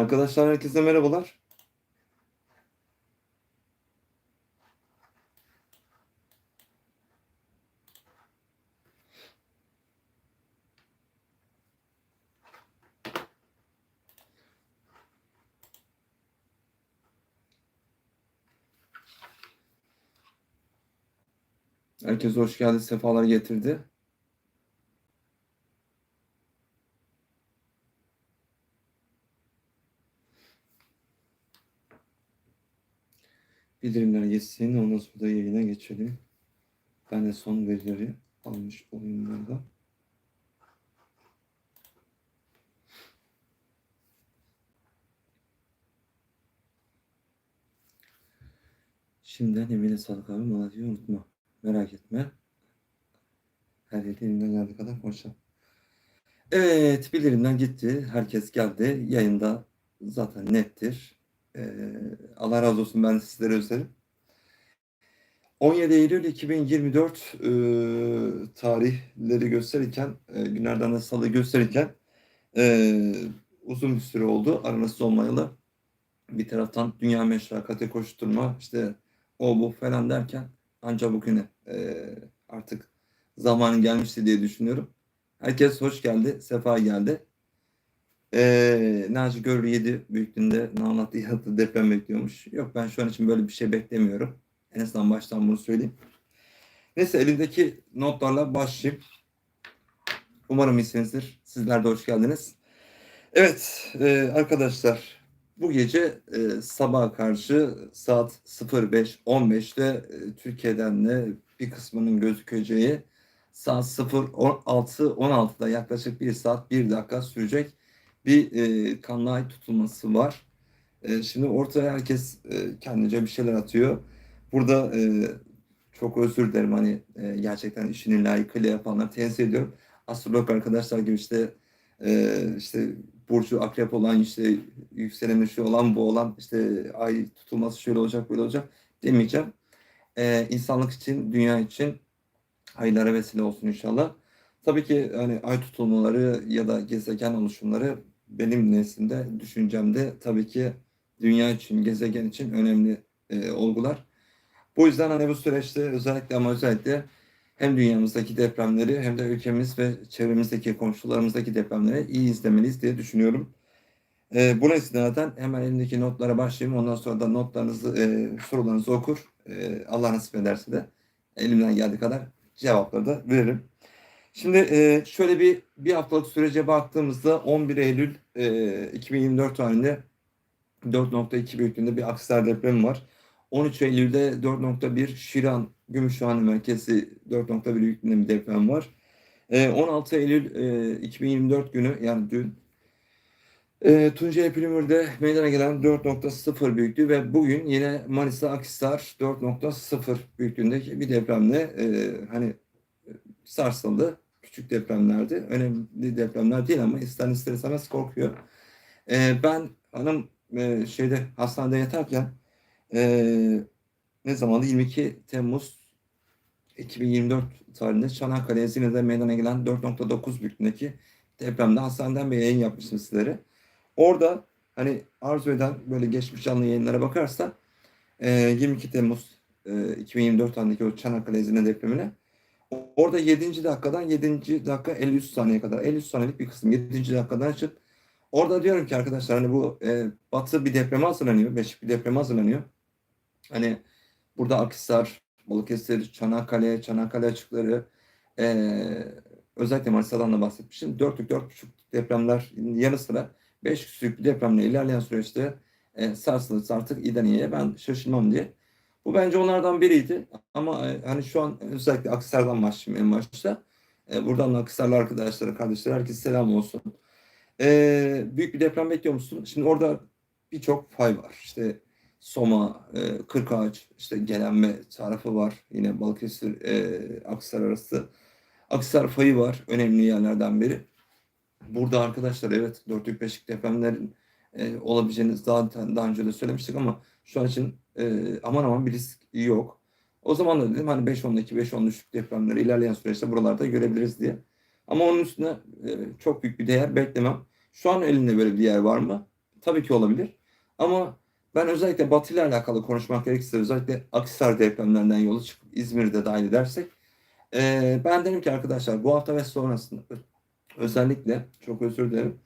Arkadaşlar herkese merhabalar. Herkes hoş geldi, sefalar getirdi. Bildirimler geçsin, ondan sonra da yayına geçelim. Ben de son verileri almış olayım burada. Şimdiden emeğine sağlık abi. Malatya'yı unutma. Merak etme. Her yerde elimden geldiği kadar konuşacağım. Evet, bildirimler gitti. Herkes geldi. Yayında zaten nettir. Ee, Allah razı olsun ben sizlere özledim. 17 Eylül 2024 e, tarihleri gösterirken, e, günlerden de salı gösterirken e, uzun bir süre oldu. Aranızda olmayalı. Bir taraftan dünya meşakkate koşturma, işte o bu falan derken ancak bugüne e, artık zamanı gelmişti diye düşünüyorum. Herkes hoş geldi, sefa geldi. E, Naci Görür 7 büyüklüğünde Nağlat İHA'da deprem bekliyormuş. Yok ben şu an için böyle bir şey beklemiyorum. En azından baştan bunu söyleyeyim. Neyse elimdeki notlarla başlayayım. Umarım iyisinizdir. Sizler de hoş geldiniz. Evet e, arkadaşlar bu gece e, sabaha karşı saat 05.15'te e, Türkiye'den de bir kısmının gözükeceği saat 06.16'da yaklaşık bir saat bir dakika sürecek bir e, kanlı tutulması var. E, şimdi ortaya herkes e, kendince bir şeyler atıyor. Burada e, çok özür dilerim hani e, gerçekten işini layıkıyla yapanları tenzih ediyorum. Astrolog arkadaşlar gibi işte e, işte burcu akrep olan işte yükseleni şu olan bu olan işte ay tutulması şöyle olacak böyle olacak demeyeceğim. E, insanlık için dünya için hayırlara vesile olsun inşallah. Tabii ki hani ay tutulmaları ya da gezegen oluşumları benim neslimde, düşüncemde tabii ki dünya için, gezegen için önemli e, olgular. Bu yüzden hani bu süreçte özellikle ama özellikle hem dünyamızdaki depremleri hem de ülkemiz ve çevremizdeki komşularımızdaki depremleri iyi izlemeliyiz diye düşünüyorum. E, bu istinaden hemen elimdeki notlara başlayayım. Ondan sonra da notlarınızı, e, sorularınızı okur. E, Allah nasip ederse de elimden geldiği kadar cevapları da veririm. Şimdi e, şöyle bir bir haftalık sürece baktığımızda 11 Eylül e, 2024 tarihinde 4.2 büyüklüğünde bir Aksar depremi var. 13 Eylül'de 4.1 Şiran Gümüşhane merkezi 4.1 büyüklüğünde bir deprem var. E, 16 Eylül e, 2024 günü yani dün e, Tunceli Pülümür'de meydana gelen 4.0 büyüklüğü ve bugün yine Manisa Akhisar 4.0 büyüklüğündeki bir depremle e, hani sarsıldı. Küçük depremlerdi. Önemli depremler değil ama ister ister istemez korkuyor. E, ben hanım e, şeyde hastanede yatarken e, ne zamandı? 22 Temmuz 2024 tarihinde Çanakkale Ezine'de meydana gelen 4.9 büyüklüğündeki depremde hastaneden bir yayın yapmıştım sizlere. Orada hani arzu eden böyle geçmiş canlı yayınlara bakarsa e, 22 Temmuz e, 2024 tarihindeki o Çanakkale Ezine depremine orada 7. dakikadan 7. dakika 53 saniye kadar 53 saniyelik bir kısım 7. dakikadan açıp orada diyorum ki arkadaşlar hani bu e, batı bir depreme hazırlanıyor. Beşik bir depreme hazırlanıyor. Hani burada Akhisar, Balıkesir, Çanakkale, Çanakkale açıkları e, özellikle Manisa'dan da bahsetmiştim. 4'lük 4.5 depremler yanı sıra 5 küçük depremle ilerleyen süreçte e, sarsılırsa artık İdaniye'ye ben şaşırmam diye. Bu bence onlardan biriydi. Ama e, hani şu an özellikle Akhisar'dan başlayayım en başta. E, buradan da Akhisarlı arkadaşlara, kardeşlere herkese selam olsun. E, büyük bir deprem bekliyor musun? Şimdi orada birçok fay var. İşte Soma, e, Kırkağaç, işte Gelenme tarafı var. Yine Balıkesir, e, Akhisar arası. Akhisar fayı var. Önemli yerlerden biri. Burada arkadaşlar evet 4'lük 5'lik depremlerin e, olabileceğini zaten daha önce de söylemiştik ama şu an için e, aman aman bir risk yok. O zaman da dedim hani 5-10'daki 5-10 düşük depremleri ilerleyen süreçte buralarda görebiliriz diye. Ama onun üstüne e, çok büyük bir değer beklemem. Şu an elinde böyle bir yer var mı? Tabii ki olabilir. Ama ben özellikle Batı ile alakalı konuşmak gerekirse özellikle Akhisar depremlerinden yola çıkıp İzmir'de dahil edersek e, ben derim ki arkadaşlar bu hafta ve sonrasında özellikle çok özür dilerim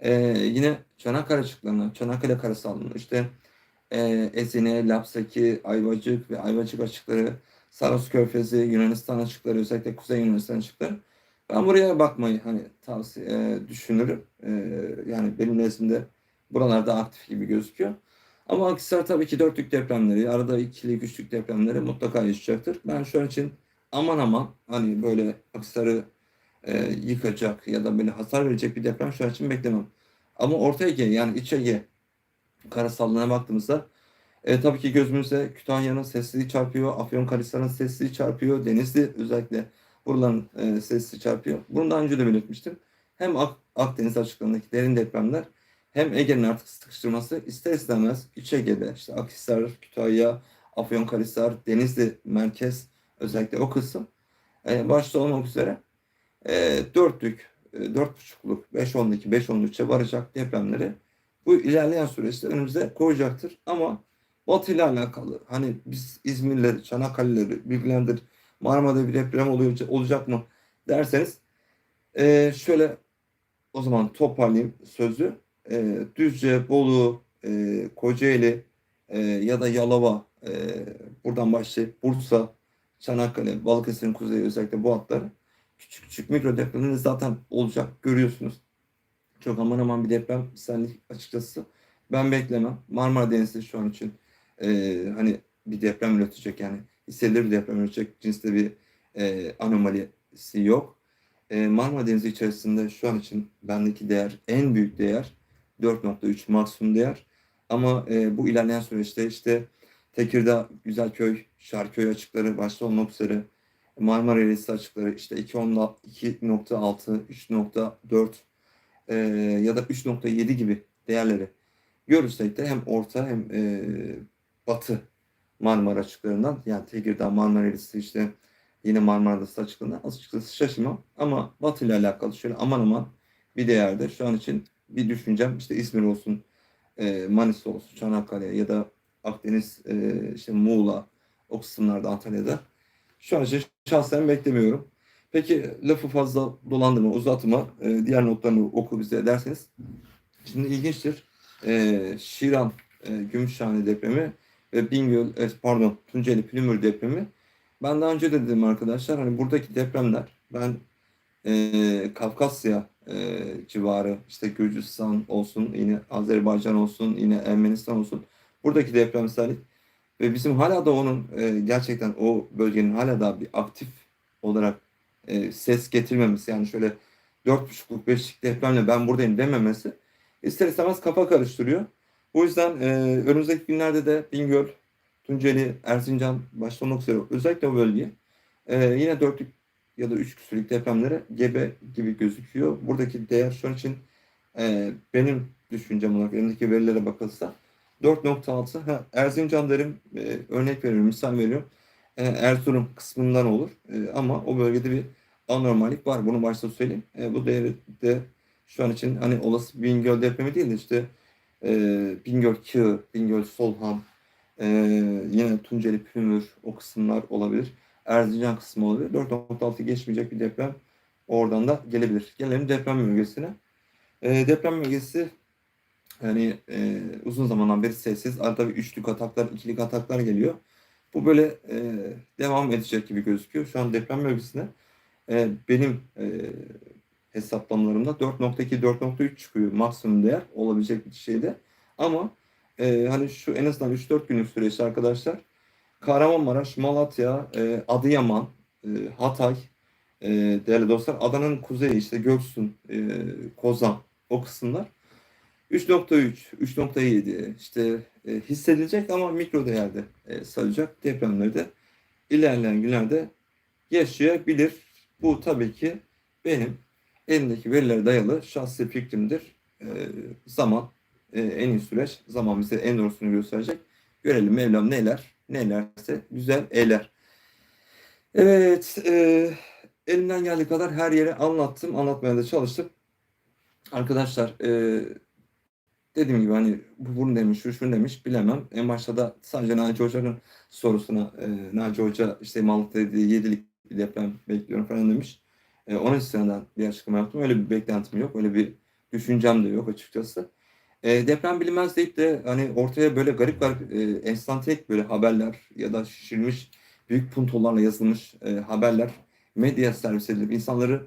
e, yine Çanakkale açıklarına, Çanakkale karasalına işte e, Ezine, Lapsaki, Ayvacık ve Ayvacık açıkları, Saros Körfezi, Yunanistan açıkları, özellikle Kuzey Yunanistan açıkları. Ben buraya bakmayı hani tavsiye e, düşünürüm. E, yani benim nezdimde buralarda aktif gibi gözüküyor. Ama Akhisar tabii ki dörtlük depremleri, arada ikili, üçlük depremleri mutlaka yaşayacaktır. Ben şu an için aman aman hani böyle Akhisar'ı e, yıkacak ya da böyle hasar verecek bir deprem şu an için beklemem. Ama Orta Ege yani İç Ege karasallığına baktığımızda e, tabii ki gözümüze Kütahya'nın sessizliği çarpıyor, Afyonkarahisar'ın sessizliği çarpıyor, Denizli özellikle buraların e, sessizliği çarpıyor. Bunu daha önce de belirtmiştim. Hem Ak Akdeniz açıklarındaki derin depremler hem Ege'nin artık sıkıştırması ister istemez İç Ege'de işte Akhisar, Kütahya, Afyonkarahisar, Denizli merkez özellikle o kısım e, başta olmak üzere e, dörtlük, e, dört buçukluk, beş onluk, beş onlukça varacak depremleri bu ilerleyen süreçte önümüze koyacaktır. Ama Batı ile alakalı hani biz İzmirleri, Çanakkale'leri bilgilendir Marmara'da bir deprem oluyor, olacak mı derseniz e, şöyle o zaman toparlayayım sözü. E, Düzce, Bolu, e, Kocaeli e, ya da Yalova e, buradan başlayıp Bursa, Çanakkale, Balıkesir'in kuzeyi özellikle bu hatları küçük küçük mikro depremler zaten olacak görüyorsunuz. Çok aman aman bir deprem senlik açıkçası ben beklemem. Marmara Denizi şu an için e, hani bir deprem üretecek yani hissedilir bir deprem üretecek cinste bir e, anomalisi yok. E, Marmara Denizi içerisinde şu an için bendeki değer en büyük değer 4.3 maksimum değer. Ama e, bu ilerleyen süreçte işte Tekirdağ, Güzelköy, Şarköy açıkları başta olmak üzere Marmara Eresi açıkları işte 2.6, 3.4 e, ya da 3.7 gibi değerleri görürsek de hem orta hem e, batı Marmara açıklarından yani Tekirdağ, Marmara Eresi işte yine Marmara'da açıklarından açıkçası şaşırmam. Ama batı ile alakalı şöyle aman aman bir değerde şu an için bir düşüncem işte İzmir olsun, e, Manisa olsun, Çanakkale ya da Akdeniz, e, işte Muğla o kısımlarda Antalya'da şu an için şahsen beklemiyorum. Peki lafı fazla dolandırma, uzatma, e, diğer notlarını oku bize derseniz. Şimdi ilginçtir. E, Şiran, e, Gümüşhane depremi ve Bingöl, e, pardon Tunceli Plümür depremi. Ben daha önce de dedim arkadaşlar hani buradaki depremler ben e, Kafkasya e, civarı işte Gürcistan olsun yine Azerbaycan olsun yine Ermenistan olsun buradaki depremsellik ve bizim hala da onun e, gerçekten o bölgenin hala da bir aktif olarak e, ses getirmemesi yani şöyle dört buçukluk beşlik depremle ben buradayım dememesi ister istemez kafa karıştırıyor. Bu yüzden e, önümüzdeki günlerde de Bingöl, Tunceli, Erzincan başta olmak üzere özellikle o bölge e, yine dörtlük ya da üç küsürlük depremlere gebe gibi gözüküyor. Buradaki değer şu an için e, benim düşüncem olarak elimdeki verilere bakılsa 4.6 ha, Erzincan derim e, örnek veriyorum misal veriyorum e, Erzurum kısmından olur. E, ama o bölgede bir anormallik var. Bunu başta söyleyeyim. E, bu değeri de şu an için hani olası Bingöl depremi değil de işte e, Bingöl Kığı, Bingöl Solhan e, yine Tunceli Pümür o kısımlar olabilir. Erzincan kısmı olabilir. 4.6 geçmeyecek bir deprem oradan da gelebilir. Gelelim deprem bölgesine. Deprem bölgesi yani e, uzun zamandan beri sessiz. Arada bir üçlük ataklar, ikilik ataklar geliyor. Bu böyle e, devam edecek gibi gözüküyor. Şu an deprem bölgesine e, benim e, hesaplamalarımda 4.2, 4.3 çıkıyor maksimum değer olabilecek bir şeyde. Ama e, hani şu en azından 3-4 günlük süreçte arkadaşlar Kahramanmaraş, Malatya, e, Adıyaman, e, Hatay, e, değerli dostlar Adana'nın kuzeyi işte Göksun, e, Kozan o kısımlar 3.3, 3.7 işte e, hissedilecek ama mikro değerde e, sayılacak depremleri de ilerleyen günlerde yaşayabilir. Bu tabii ki benim elimdeki verilere dayalı şahsi fikrimdir. E, zaman e, en iyi süreç. Zaman bize en doğrusunu gösterecek. Görelim Mevlam neler, nelerse güzel eyler. Evet, e, elimden geldiği kadar her yere anlattım, anlatmaya da çalıştım. Arkadaşlar, e, dediğim gibi hani bu bunu demiş, şu şunu demiş bilemem. En başta da sadece Naci Hoca'nın sorusuna e, Naci Hoca işte Malık'ta dediği yedilik bir deprem bekliyorum falan demiş. E, onun üstünden bir açıklama yaptım. Öyle bir beklentim yok. Öyle bir düşüncem de yok açıkçası. E, deprem bilinmez deyip de hani ortaya böyle garip garip e, enstantanek böyle haberler ya da şişirilmiş büyük puntolarla yazılmış e, haberler medya servis edilip insanları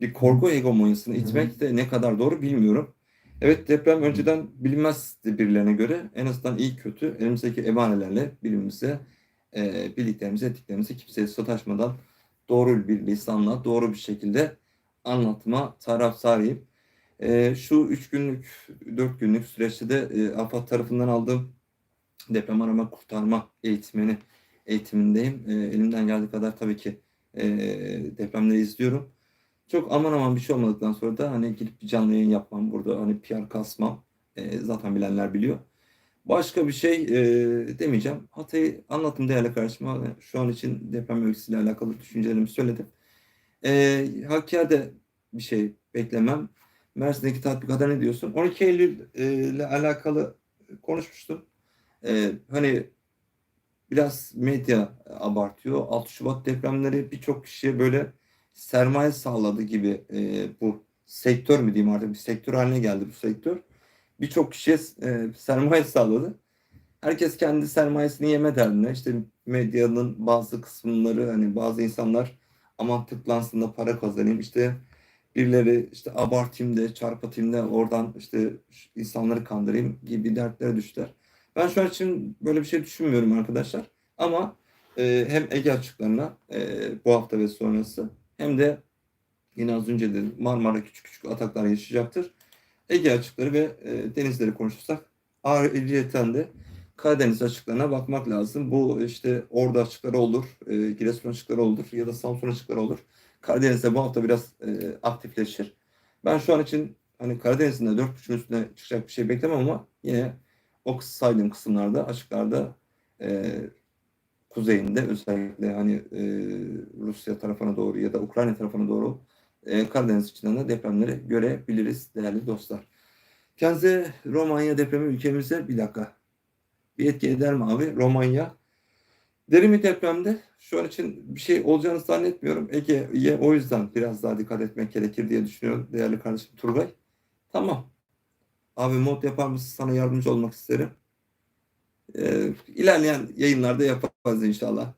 bir korku egomonyasına itmek de ne kadar doğru bilmiyorum. Evet deprem önceden bilinmezdi birilerine göre. En azından iyi kötü elimizdeki emanelerle birbirimize, e, bildiklerimizi, ettiklerimizi kimseye sataşmadan doğru bir lisanla, doğru bir şekilde anlatma taraftarıyım. E, şu üç günlük, dört günlük süreçte de e, AFAD tarafından aldığım deprem arama kurtarma eğitimini eğitimindeyim. E, elimden geldiği kadar tabii ki e, depremleri izliyorum. Çok aman aman bir şey olmadıktan sonra da hani gidip bir canlı yayın yapmam burada hani PR kasmam e, zaten bilenler biliyor. Başka bir şey e, demeyeceğim. Hatay'ı anlattım değerli kardeşime. Hani Şu an için deprem bölgesiyle alakalı düşüncelerimi söyledim. E, Hakkari'de bir şey beklemem. Mersin'deki tatbikata ne diyorsun? 12 Eylül e, ile alakalı konuşmuştum. E, hani biraz medya abartıyor. 6 Şubat depremleri birçok kişiye böyle sermaye sağladı gibi e, bu sektör mü diyeyim artık bir sektör haline geldi bu sektör. Birçok kişiye e, sermaye sağladı. Herkes kendi sermayesini yeme derdine. İşte medyanın bazı kısımları hani bazı insanlar aman tıklansın da para kazanayım. İşte birileri işte abartayım da çarpatayım da oradan işte insanları kandırayım gibi dertlere düştüler. Ben şu an için böyle bir şey düşünmüyorum arkadaşlar. Ama e, hem Ege açıklarına e, bu hafta ve sonrası hem de yine az önce dedim Marmara küçük küçük ataklar yaşayacaktır. Ege açıkları ve e, denizleri konuşursak ayrıyeten de Karadeniz açıklarına bakmak lazım. Bu işte Ordu açıkları olur, e, Giresun açıkları olur ya da Samsun açıkları olur. Karadeniz'de bu hafta biraz e, aktifleşir. Ben şu an için hani Karadeniz'in de 4.5'ün üstüne çıkacak bir şey beklemem ama yine o saydığım kısımlarda açıklarda e, kuzeyinde özellikle hani e, Rusya tarafına doğru ya da Ukrayna tarafına doğru e, Karadeniz de depremleri görebiliriz değerli dostlar. Kendinize Romanya depremi ülkemize bir dakika. Bir etki eder mi abi? Romanya. Derin bir depremde şu an için bir şey olacağını zannetmiyorum. Ege'ye o yüzden biraz daha dikkat etmek gerekir diye düşünüyorum değerli kardeşim Turgay. Tamam. Abi mod yapar mısın? Sana yardımcı olmak isterim. Ee, ilerleyen yayınlarda yaparız inşallah.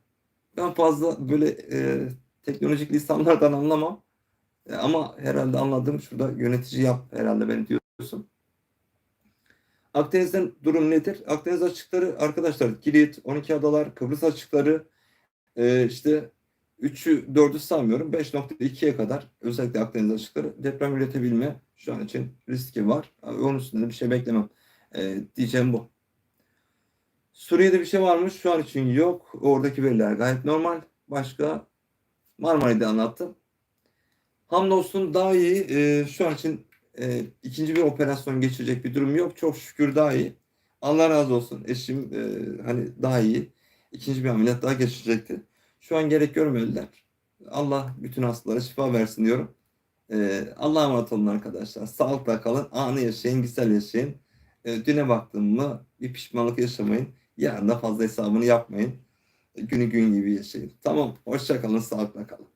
Ben fazla böyle e, teknolojik lisanlardan anlamam. E, ama herhalde anladığım şurada yönetici yap herhalde beni diyorsun. Akdeniz'den durum nedir? Akdeniz açıkları arkadaşlar Kilit, 12 adalar, Kıbrıs açıkları e, işte 3'ü 4'ü saymıyorum. 5.2'ye kadar özellikle Akdeniz açıkları deprem üretebilme şu an için riski var. Onun üstünde de bir şey beklemem. E, diyeceğim bu. Suriye'de bir şey varmış. Şu an için yok. Oradaki veriler gayet normal. Başka Marmara'yı anlattım. Hamdolsun daha iyi. E, şu an için e, ikinci bir operasyon geçirecek bir durum yok. Çok şükür daha iyi. Allah razı olsun. Eşim e, hani daha iyi. İkinci bir ameliyat daha geçirecekti. Şu an gerek görmediler. Allah bütün hastalara şifa versin diyorum. E, Allah'a emanet olun arkadaşlar. Sağlıkla kalın. Anı yaşayın. Güzel yaşayın. E, düne baktım mı bir pişmanlık yaşamayın. Yarın da fazla hesabını yapmayın. Günü gün gibi yaşayın. Tamam. Hoşça kalın. Sağlıkla kalın.